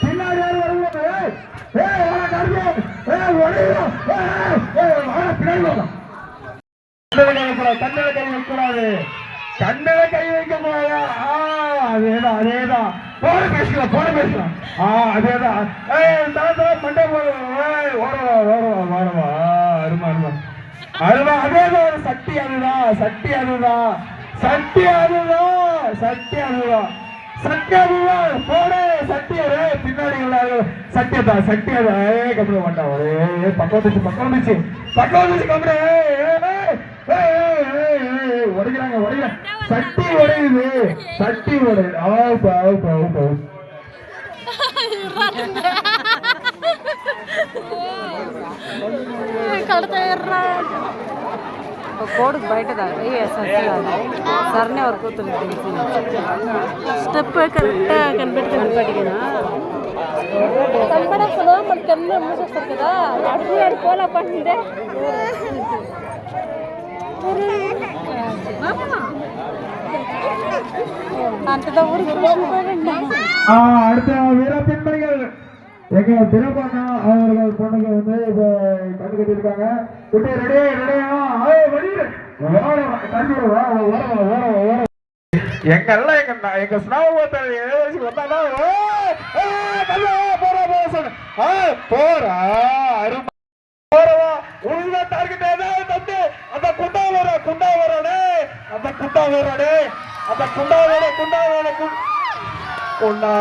பின்னாடி யாரும் வருவாங்க ஏய் ஏய் ஏய் பின்னாடி கண்ணில கை வைக்கூடாது கண்ணில கை வைக்க ஆ அதேதான் அதேதான். போன பேசலாம் போன பேசலாம் ஆ அதேதான். ஏய் தாத்தா மண்டை போடுவோம் ஏய் ஓடுவா ஓடுவா ஓடுவா அருமா அருமா. அருமா அதேதான் சக்தி அதுதான். சக்தி அதுதான். சட்டி அதுதான். சக்தி அதுதான். சக்தி அதுதான். போடு உள்ள சத்தியதா சக்தி அது ஏய் கம்பெனி மாட்டான் ஒரே பக்கம் வந்துச்சு பக்கம் வந்துச்சு பக்கம் வந்துச்சு கம்பெனி உடைக்கிறாங்க உடைக்கிறாங்க சட்டி உடையுது சட்டி உடையுது ஆ பாவு பாவு பாவு కడతాయర్రా కోడుకు బయట అయ్యే సరే సరనే వరకు స్టెప్ కరెక్ట్గా కనిపెట్టి కనిపెట్టినా ಹಾಕೋಣ ಮತ್ತು ಕೆಮ್ಮು ಮುಗಿಸ್ತದ அவர்கள் பொண்ணுங்க வந்து கட்டிருக்காங்க ரெடியா ரெடியா? எங்க எல்லாம் எங்க எங்க சுனாபத்தில் எழுதி போறா அருமை. போறவா உள்ள டார்கெட் ஏதாவது தந்து அந்த குண்டா வர குண்டா வரடே அந்த குண்டா வரடே அந்த குண்டா வர குண்டா வர குண்டா